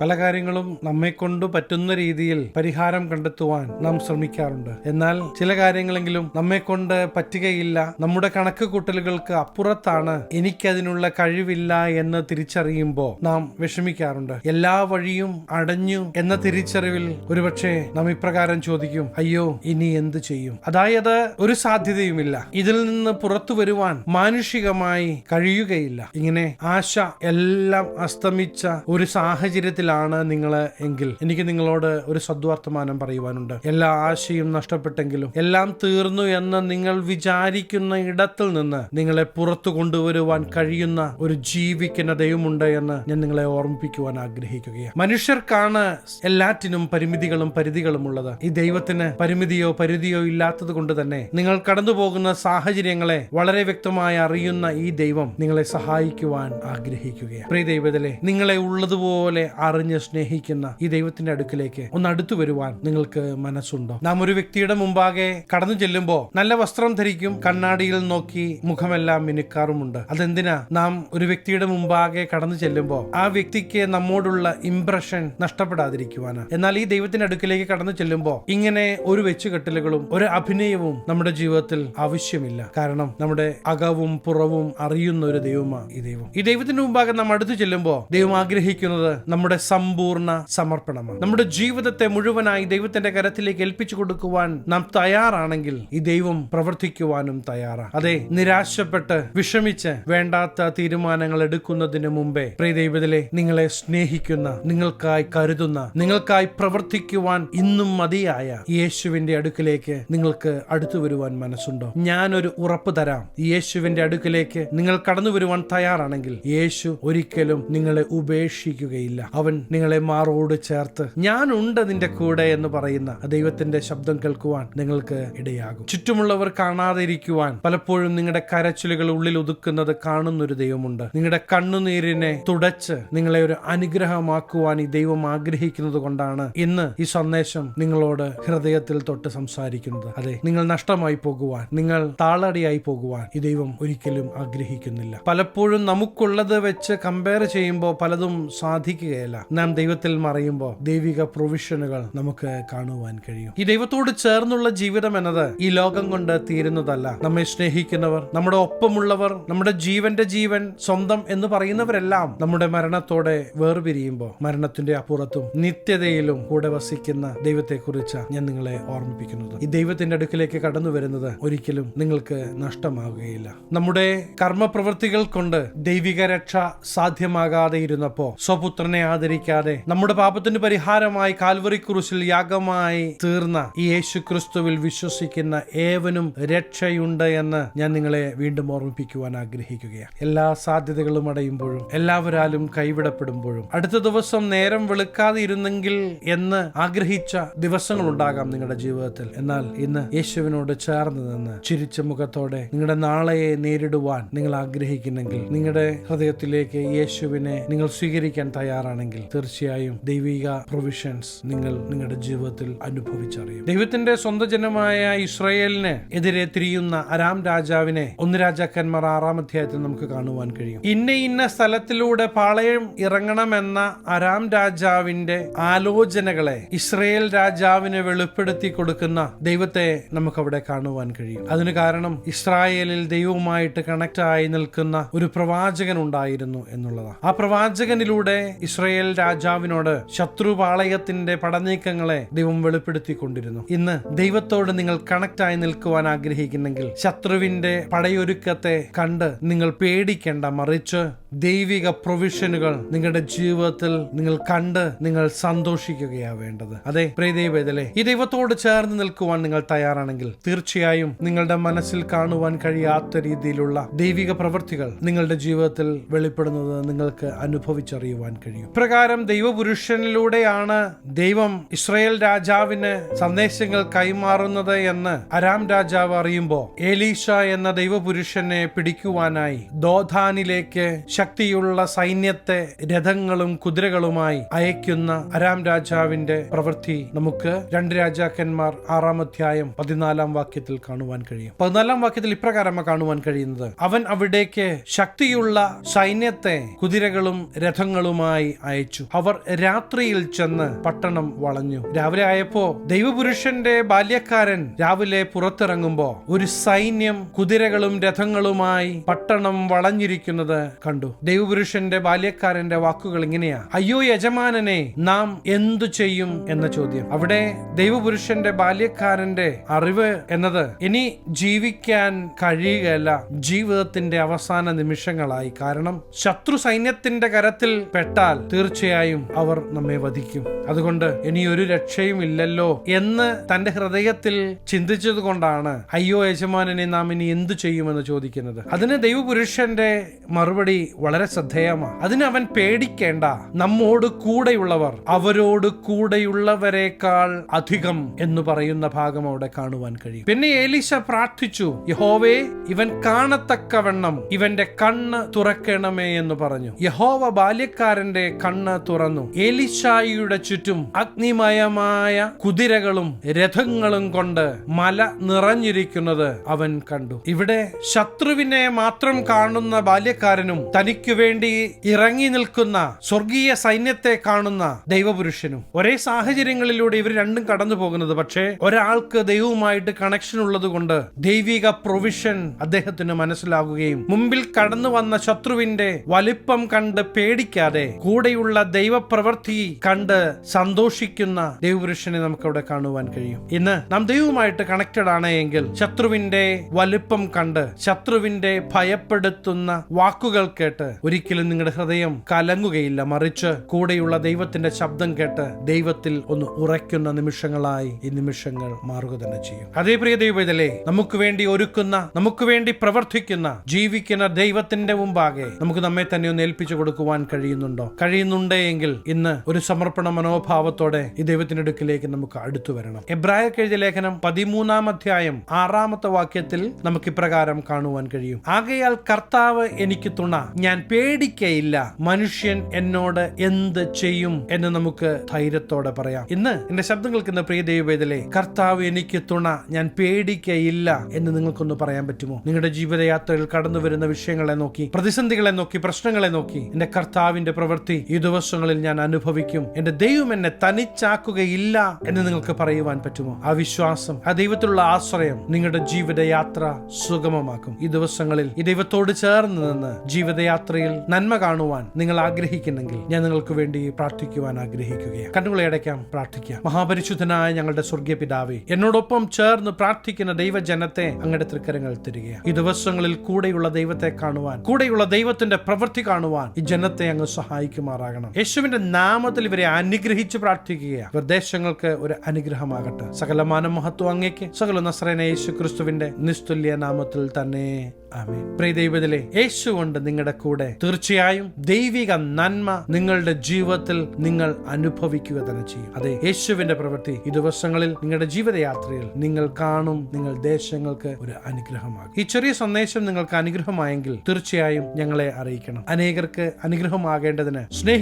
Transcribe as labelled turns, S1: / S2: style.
S1: പല കാര്യങ്ങളും നമ്മെ കൊണ്ട് പറ്റുന്ന രീതിയിൽ പരിഹാരം കണ്ടെത്തുവാൻ നാം ശ്രമിക്കാറുണ്ട്. എന്നാൽ ചില കാര്യങ്ങളെങ്കിലും നമ്മെ കൊണ്ട് പറ്റുകയില്ല. നമ്മുടെ കണക്ക് കൂട്ടലുകൾക്ക് അപ്പുറത്താണ് എനിക്കതിനുള്ള കഴിവില്ല എന്ന് തിരിച്ചറിയുമ്പോൾ നാം വിഷമിക്കാറുണ്ട്. എല്ലാ വഴിയും അടഞ്ഞു എന്ന തിരിച്ചറിവിൽ ഒരുപക്ഷെ നാം ഇപ്രകാരം ചോദിക്കും അയ്യോ ഇനി എന്ത് ചെയ്യും? അതായത് ഒരു സാധ്യതയുമില്ല. ഇതിൽ നിന്ന് പുറത്തു വരുവാൻ മാനുഷികമായി കഴിയുകയില്ല. ഇങ്ങനെ ആശ എല്ലാം അസ്തമിച്ച ഒരു സാഹചര്യത്തിലാണ് നിങ്ങൾ എങ്കിൽ എനിക്ക് നിങ്ങളോട് ഒരു സദ്വർത്തമാനം പറയുവാനുണ്ട്. എല്ലാ ആശയും നഷ്ടപ്പെട്ടെങ്കിലും എല്ലാം തീർന്നു എന്ന് നിങ്ങൾ വിചാരിക്കുന്ന ഇടത്തിൽ നിന്ന് നിങ്ങളെ പുറത്തു കൊണ്ടുവരുവാൻ കഴിയുന്ന ഒരു ജീവിക്കുന്ന ദൈവമുണ്ട് എന്ന് ഞാൻ നിങ്ങളെ ഓർമ്മിപ്പിക്കുവാൻ ആഗ്രഹിക്കുകയാണ്. മനുഷ്യർക്കാണ് എല്ലാറ്റിനും പരിമിതികളും പരിധികളും ഉള്ളത്. ഈ ദൈവത്തിന് പരിമിതിയോ പരിധിയോ ഇല്ലാത്തത് കൊണ്ട് തന്നെ നിങ്ങൾ കടന്നു പോകുന്ന സാഹചര്യങ്ങളെ വളരെ വ്യക്തമായി അറിയുന്ന ഈ ദൈവം നിങ്ങളെ സഹായിക്കുവാൻ ആഗ്രഹിക്കുകയാണ്. പ്രിയ ദൈവത്തിലെ നിങ്ങളെ ഉള്ളതുപോലെ അറിഞ്ഞ് സ്നേഹിക്കുന്ന ഈ ദൈവത്തിന്റെ അടുക്കിലേക്ക് ഒന്ന് അടുത്തു വരുവാൻ നിങ്ങൾക്ക് മനസ്സുണ്ടോ? നാം ഒരു വ്യക്തിയുടെ മുമ്പാകെ കടന്നു ചെല്ലുമ്പോൾ നല്ല വസ്ത്രം ധരിക്കും കണ്ണാടിയിൽ നോക്കി മുഖമെല്ലാം മിനുക്കാറുമുണ്ട്. അതെന്തിനാ? നാം ഒരു വ്യക്തിയുടെ മുമ്പാകെ കടന്നു ചെല്ലുമ്പോൾ ആ വ്യക്തിക്ക് നമ്മോടുള്ള ഇംപ്രഷൻ നഷ്ടപ്പെടാതിരിക്കുവാനാണ് എന്നാൽ ഈ ദൈവത്തിന്റെ അടുക്കിലേക്ക് കടന്നു ചെല്ലുമ്പോൾ ഇങ്ങനെ ഒരു വെച്ചുകെട്ടലുകളും ഒരു അഭിനയവും നമ്മുടെ ജീവിതത്തിൽ ആവശ്യമില്ല. കാരണം നമ്മുടെ അകവും പുറവും അറിയുന്ന ഒരു ദൈവമാണ് ഈ ദൈവം. ഈ ദൈവത്തിന്റെ മുമ്പാകെ നാം അടുത്തു ചെല്ലുമ്പോൾ ദൈവം ആഗ്രഹിക്കുന്നത് നമ്മുടെ സമ്പൂർണ സമർപ്പണമാണ്. നമ്മുടെ ജീവിതത്തെ മുഴുവനായി ദൈവത്തിന്റെ കരത്തിലേക്ക് ഏൽപ്പിച്ചു കൊടുക്കുവാൻ നാം തയ്യാറാണെങ്കിൽ ഈ ദൈവം പ്രവർത്തിക്കുവാനും തയ്യാറാണ്. അതെ നിരാശപ്പെട്ട് വിഷമിച്ച് വേണ്ടാത്ത തീരുമാനങ്ങൾ എടുക്കുന്നതിന് മുമ്പേ പ്രിയ ദൈവത്തിലെ നിങ്ങളെ സ്നേഹിക്കുന്ന നിങ്ങൾക്കായി കരുതുന്ന നിങ്ങൾക്കായി പ്രവർത്തിക്കുവാൻ ഇന്നും മതിയായ യേശുവിന്റെ അടുക്കിലേക്ക് നിങ്ങൾക്ക് അടുത്തു വരുവാൻ മനസ്സുണ്ടോ? ഞാനൊരു ഉറപ്പ് തരാം. യേശുവിന്റെ അടുക്കിലേക്ക് നിങ്ങൾ കടന്നു വരുവാൻ തയ്യാറാണെങ്കിൽ യേശു ഒരിക്കലും നിങ്ങളെ ഉപേക്ഷിക്കുകയില്ല. അവൻ നിങ്ങളെ മാറോട് ചേർത്ത് ഞാനുണ്ട് നിന്റെ കൂടെ എന്ന് പറയുന്ന ദൈവത്തിന്റെ ശബ്ദം കേൾക്കുവാൻ നിങ്ങൾക്ക് ഇടയാകും. ചുറ്റുമുള്ളവർ കാണാതിരിക്കുവാൻ പലപ്പോഴും നിങ്ങളുടെ കരച്ചിലുകൾ ഉള്ളിൽ ഒതുക്കുന്നത് കാണുന്നൊരു ദൈവമുണ്ട്. നിങ്ങളുടെ കണ്ണുനീരിനെ തുടച്ച് നിങ്ങളെ ഒരു അനുഗ്രഹമാക്കുവാൻ ഈ ദൈവം ആഗ്രഹിക്കുന്നത് കൊണ്ടാണ് ഇന്ന് ഈ സന്ദേശം നിങ്ങളോട് ഹൃദയത്തിൽ തൊട്ട് സംസാരിക്കുന്നത്. അതെ നിങ്ങൾ നഷ്ടമായി പോകുവാൻ നിങ്ങൾ താളടിയായി പോകുവാൻ ഈ ദൈവം ഒരിക്കലും ആഗ്രഹിക്കുന്നില്ല. പലപ്പോഴും നമുക്കുള്ളത് വെച്ച് കമ്പയർ ചെയ്യുമ്പോൾ പലതും സാധിക്കുകയില്ല. നാം ദൈവത്തിൽ മറയുമ്പോൾ ദൈവിക പ്രൊവിഷനുകൾ നമുക്ക് കാണുവാൻ കഴിയും. ഈ ദൈവത്തോട് ചേർന്നുള്ള ജീവിതം എന്നത് ഈ ലോകം കൊണ്ട് തീരുന്നതല്ല. നമ്മെ സ്നേഹിക്കുന്നവർ നമ്മുടെ ഒപ്പമുള്ളവർ നമ്മുടെ ജീവന്റെ ജീവൻ സ്വന്തം എന്ന് പറയുന്നവരെല്ലാം നമ്മുടെ മരണത്തോടെ വേർപിരിയുമ്പോൾ മരണത്തിന്റെ അപ്പുറത്തും നിത്യതയിലും കൂടെ വസിക്കുന്ന ദൈവത്തെക്കുറിച്ച് ഞാൻ നിങ്ങളെ ഓർമ്മിപ്പിക്കുന്നത്. ഈ ദൈവത്തിന്റെ അടുക്കിലേക്ക് കടന്നു വരുന്നത് ഒരിക്കലും നിങ്ങൾക്ക് നഷ്ടമാകുകയില്ല നമ്മുടെ കർമ്മപ്രവൃത്തികൾ കൊണ്ട് ദൈവിക രക്ഷ സാധ്യമാകാതെ ഇരുന്നപ്പോ സ്വപുത്രനെ ആദരിക്കാതെ നമ്മുടെ പാപത്തിന് പരിഹാരമായി കാൽവറി ക്രൂശിൽ യാഗമായി തീർന്ന ഈ യേശു ക്രിസ്തുവിൽ വിശ്വസിക്കുന്ന ഏവനും രക്ഷയുണ്ട് എന്ന് ഞാൻ നിങ്ങളെ വീണ്ടും ഓർമ്മിപ്പിക്കുവാൻ ആഗ്രഹിക്കുകയാണ്. എല്ലാ സാധ്യതകളും അടയുമ്പോഴും എല്ലാവരാലും കൈവിടപ്പെടുമ്പോഴും അടുത്ത ദിവസം നേരം വെളുക്കാതെ ഇരുന്നെങ്കിൽ എന്ന് ആഗ്രഹിച്ച ദിവസങ്ങൾ ഉണ്ടാകാം നിങ്ങളുടെ ജീവിതത്തിൽ. എന്നാൽ ഇന്ന് യേശുവിനോട് ചേർന്ന് നിന്ന് ചിരിച്ച മുഖത്തോടെ നിങ്ങളുടെ നാളെയെ നേരിടുവാൻ നിങ്ങൾ ആഗ്രഹിക്കുന്നെങ്കിൽ നിങ്ങളുടെ ഹൃദയത്തിലേക്ക് യേശുവിനെ നിങ്ങൾ സ്വീകരിക്കാൻ തയ്യാറാണെങ്കിൽ തീർച്ചയായും ദൈവിക പ്രൊവിഷൻസ് നിങ്ങൾ നിങ്ങളുടെ ജീവിതത്തിൽ അനുഭവിച്ചറിയും. ദൈവത്തിന്റെ സ്വന്തം ജനമായ ഇസ്രയേലിന് എതിരെ തിരിയുന്ന അരാം രാജാവിനെ ഒന്ന് രാജാക്കന്മാർ ആറാം അധ്യായത്തിൽ നമുക്ക് കാണുവാൻ കഴിയും. ഇന്ന ഇന്ന സ്ഥലത്തിലൂടെ പാളയം ഇറങ്ങണമെന്ന അരാം രാജാവിന്റെ ആലോചനകളെ ഇസ്രയേൽ രാജാവിനെ വെളിപ്പെടുത്തി കൊടുക്കുന്ന ദൈവത്തെ നമുക്ക് അവിടെ കാണുവാൻ കഴിയും. അതിന് കാരണം ഇസ്രായേലിൽ ദൈവവുമായിട്ട് കണക്ട് ആയി നിൽക്കുന്ന ഒരു പ്രവാചകൻ ഉണ്ടായിരുന്നു എന്നുള്ളതാണ്. ആ പ്രവാചകനിലൂടെ ഇസ്രയേൽ രാജാവിനോട് ശത്രുപാളയത്തിന്റെ പടനീക്കങ്ങളെ ദൈവം വെളിപ്പെടുത്തിക്കൊണ്ടിരുന്നു. ഇന്ന് ദൈവത്തോട് നിങ്ങൾ കണക്റ്റായി നിൽക്കുവാൻ ആഗ്രഹിക്കുന്നെങ്കിൽ ശത്രുവിന്റെ പടയൊരുക്കത്തെ കണ്ട് നിങ്ങൾ പേടിക്കേണ്ട. മറിച്ച് ദൈവിക പ്രൊവിഷനുകൾ നിങ്ങളുടെ ജീവിതത്തിൽ നിങ്ങൾ കണ്ട് നിങ്ങൾ സന്തോഷിക്കുകയാ വേണ്ടത്. അതെ പ്രിയദൈവത്തിലെ ഈ ദൈവത്തോട് ചേർന്ന് നിൽക്കുവാൻ നിങ്ങൾ തയ്യാറാണെങ്കിൽ തീർച്ചയായും നിങ്ങളുടെ മനസ്സിൽ കാണുവാൻ കഴിയാത്ത രീതിയിലുള്ള ദൈവിക പ്രവൃത്തികൾ നിങ്ങളുടെ ജീവിതത്തിൽ വെളിപ്പെടുന്നത് നിങ്ങൾക്ക് അനുഭവിച്ചറിയുവാൻ കഴിയും. പ്രകാരം ദൈവപുരുഷനിലൂടെയാണ് ദൈവം ഇസ്രയേൽ രാജാവിന് സന്ദേശങ്ങൾ കൈമാറുന്നത് എന്ന് അരാം രാജാവ് അറിയുമ്പോൾ ഏലീഷ എന്ന ദൈവപുരുഷനെ പിടിക്കുവാനായി ദോധാനിലേക്ക് ശക്തിയുള്ള സൈന്യത്തെ രഥങ്ങളും കുതിരകളുമായി അയക്കുന്ന അരാം രാജാവിന്റെ പ്രവൃത്തി നമുക്ക് രണ്ട് രാജാക്കന്മാർ ആറാം അധ്യായം പതിനാലാം വാക്യത്തിൽ കാണുവാൻ കഴിയും. പതിനാലാം വാക്യത്തിൽ ഇപ്രകാരം കാണുവാൻ കഴിയുന്നത്. അവൻ അവിടേക്ക് ശക്തിയുള്ള സൈന്യത്തെ കുതിരകളും രഥങ്ങളുമായി അയച്ചു. അയച്ചു. അവർ രാത്രിയിൽ ചെന്ന് പട്ടണം വളഞ്ഞു. രാവിലെ ആയപ്പോ ദൈവപുരുഷന്റെ ബാല്യക്കാരൻ രാവിലെ പുറത്തിറങ്ങുമ്പോ ഒരു സൈന്യം കുതിരകളും രഥങ്ങളുമായി പട്ടണം വളഞ്ഞിരിക്കുന്നത് കണ്ടു. ദൈവപുരുഷന്റെ ബാല്യക്കാരന്റെ വാക്കുകൾ ഇങ്ങനെയാ. അയ്യോ യജമാനനെ നാം എന്തു ചെയ്യും? എന്ന ചോദ്യം. അവിടെ ദൈവപുരുഷന്റെ ബാല്യക്കാരന്റെ അറിവ് എന്നത് ഇനി ജീവിക്കാൻ കഴിയുകയല്ല. ജീവിതത്തിന്റെ അവസാന നിമിഷങ്ങളായി. കാരണം ശത്രു സൈന്യത്തിന്റെ കരത്തിൽ പെട്ടാൽ തീർച്ചയായും അവർ നമ്മെ വധിക്കും. അതുകൊണ്ട് ഇനി ഒരു രക്ഷയും ഇല്ലല്ലോ എന്ന് തന്റെ ഹൃദയത്തിൽ ചിന്തിച്ചത് കൊണ്ടാണ് അയ്യോ യജമാനനെ നാം ഇനി എന്തു ചെയ്യുമെന്ന് ചോദിക്കുന്നത്? അതിന് ദൈവപുരുഷന്റെ മറുപടി വളരെ ശ്രദ്ധേയമാണ്. അതിന് അവൻ പേടിക്കേണ്ട നമ്മോട് കൂടെയുള്ളവർ അവരോട് കൂടെയുള്ളവരെക്കാൾ അധികം എന്ന് പറയുന്ന ഭാഗം അവിടെ കാണുവാൻ കഴിയും. പിന്നെ ഏലീശ പ്രാർത്ഥിച്ചു യഹോവേ ഇവൻ കാണത്തക്കവണ്ണം ഇവന്റെ കണ്ണ് തുറക്കണമേ എന്ന് പറഞ്ഞു. യഹോവ ബാല്യക്കാരന്റെ കണ്ണ് തുറന്നു. എലിശായിയുടെ ചുറ്റും അഗ്നിമയമായ കുതിരകളും രഥങ്ങളും കൊണ്ട് മല നിറഞ്ഞിരിക്കുന്നത് അവൻ കണ്ടു. ഇവിടെ ശത്രുവിനെ മാത്രം കാണുന്ന ബാല്യക്കാരനും തനിക്കു വേണ്ടി ഇറങ്ങി നിൽക്കുന്ന സ്വർഗീയ സൈന്യത്തെ കാണുന്ന ദൈവപുരുഷനും. ഒരേ സാഹചര്യങ്ങളിലൂടെ ഇവർ രണ്ടും കടന്നു പോകുന്നത്. പക്ഷേ ഒരാൾക്ക് ദൈവവുമായിട്ട് കണക്ഷൻ ഉള്ളത് കൊണ്ട് ദൈവിക പ്രൊവിഷൻ അദ്ദേഹത്തിന് മനസ്സിലാകുകയും മുമ്പിൽ കടന്നു വന്ന ശത്രുവിന്റെ വലിപ്പം കണ്ട് പേടിക്കാതെ കൂടെയുള്ള ദൈവപ്രവൃത്തി കണ്ട് സന്തോഷിക്കുന്ന ദൈവപുരുഷനെ നമുക്ക് അവിടെ കാണുവാൻ കഴിയും. ഇന്ന് നാം ദൈവവുമായിട്ട് കണക്റ്റഡ് ആണ് എങ്കിൽ ശത്രുവിന്റെ വലിപ്പം കണ്ട് ശത്രുവിന്റെ ഭയപ്പെടുത്തുന്ന വാക്കുകൾ കേട്ട് ഒരിക്കലും നിങ്ങളുടെ ഹൃദയം കലങ്ങുകയില്ല. മറിച്ച് കൂടെയുള്ള ദൈവത്തിന്റെ ശബ്ദം കേട്ട് ദൈവത്തിൽ ഒന്ന് ഉറയ്ക്കുന്ന നിമിഷങ്ങളായി ഈ നിമിഷങ്ങൾ മാറുക തന്നെ ചെയ്യും. അതേ പ്രിയ ദൈവത്തിലെ നമുക്ക് വേണ്ടി ഒരുക്കുന്ന നമുക്ക് വേണ്ടി പ്രവർത്തിക്കുന്ന ജീവിക്കുന്ന ദൈവത്തിന്റെ മുമ്പാകെ നമുക്ക് നമ്മെ തന്നെ ഒന്ന് ഏൽപ്പിച്ചു കൊടുക്കുവാൻ കഴിയുന്നുണ്ടോ? കഴിയുന്നുണ്ടേ? എങ്കിൽ ഇന്ന് ഒരു സമർപ്പണ മനോഭാവത്തോടെ ഈ ദൈവത്തിന്റെ അടുക്കിലേക്ക് നമുക്ക് അടുത്തു വരണം. എബ്രായ എഴുതിയ ലേഖനം പതിമൂന്നാം അധ്യായം ആറാമത്തെ വാക്യത്തിൽ നമുക്ക് ഇപ്രകാരം കാണുവാൻ കഴിയും. ആകയാൽ കർത്താവ് എനിക്ക് തുണ ഞാൻ പേടിക്കയില്ല. മനുഷ്യൻ എന്നോട് എന്ത് ചെയ്യും എന്ന് നമുക്ക് ധൈര്യത്തോടെ പറയാം. ഇന്ന് എന്റെ ശബ്ദം കേൾക്കുന്ന പ്രിയ ദൈവവേദലെ കർത്താവ് എനിക്ക് തുണ ഞാൻ പേടിക്കയില്ല എന്ന് നിങ്ങൾക്കൊന്ന് പറയാൻ പറ്റുമോ? നിങ്ങളുടെ ജീവിതയാത്രയിൽ കടന്നു വരുന്ന വിഷയങ്ങളെ നോക്കി പ്രതിസന്ധികളെ നോക്കി പ്രശ്നങ്ങളെ നോക്കി എന്റെ കർത്താവിന്റെ പ്രവൃത്തി ഈ ദിവസങ്ങളിൽ ഞാൻ അനുഭവിക്കും. എന്റെ ദൈവം എന്നെ തനിച്ചാക്കുകയില്ല എന്ന് നിങ്ങൾക്ക് പറയുവാൻ പറ്റുമോ? ആ വിശ്വാസം ആ ദൈവത്തിലുള്ള ആശ്രയം നിങ്ങളുടെ ജീവിതയാത്ര സുഗമമാക്കും. ഈ ദിവസങ്ങളിൽ ഈ ദൈവത്തോട് ചേർന്ന് നിന്ന് ജീവിതയാത്രയിൽ നന്മ കാണുവാൻ നിങ്ങൾ ആഗ്രഹിക്കുന്നെങ്കിൽ ഞാൻ നിങ്ങൾക്ക് വേണ്ടി പ്രാർത്ഥിക്കുവാൻ ആഗ്രഹിക്കുകയാണ്. കണ്ണുകളെ അടയ്ക്കാം പ്രാർത്ഥിക്കാം. മഹാപരിശുദ്ധനായ ഞങ്ങളുടെ സ്വർഗീയ പിതാവേ എന്നോടൊപ്പം ചേർന്ന് പ്രാർത്ഥിക്കുന്ന ദൈവജനത്തെ അങ്ങയുടെ തൃക്കരങ്ങൾ തിരികെ ഈ ദിവസങ്ങളിൽ കൂടെയുള്ള ദൈവത്തെ കാണുവാൻ കൂടെയുള്ള ദൈവത്തിന്റെ പ്രവൃത്തി കാണുവാൻ ഈ ജനത്തെ അങ്ങ് സഹായിക്കുമാറാകണം യേശുവിന്റെ നാമത്തിൽ ഇവരെ അനുഗ്രഹിച്ച് പ്രാർത്ഥിക്കുക നിർദ്ദേശങ്ങൾക്ക് ഒരു അനുഗ്രഹമാകട്ടെ. സകലമാനം മഹത്വം അങ്ങേക്ക്. സകല നസ്രേന യേശു ക്രിസ്തുവിന്റെ നിസ്തുല്യ നാമത്തിൽ തന്നെ ആമേൻ. പ്രിയ ദൈവത്തിലെ യേശു കൊണ്ട് നിങ്ങളുടെ കൂടെ തീർച്ചയായും ദൈവിക നന്മ നിങ്ങളുടെ ജീവിതത്തിൽ നിങ്ങൾ അനുഭവിക്കുക തന്നെ ചെയ്യും. അതെ യേശുവിന്റെ പ്രവൃത്തി ഈ ദിവസങ്ങളിൽ നിങ്ങളുടെ ജീവിതയാത്രയിൽ നിങ്ങൾ കാണും. നിങ്ങൾ ദേശങ്ങൾക്ക് ഒരു അനുഗ്രഹമാകും. ഈ ചെറിയ സന്ദേശം നിങ്ങൾക്ക് അനുഗ്രഹമായെങ്കിൽ തീർച്ചയായും ഞങ്ങളെ അറിയിക്കണം. അനേകർക്ക് അനുഗ്രഹമാകേണ്ടതിന്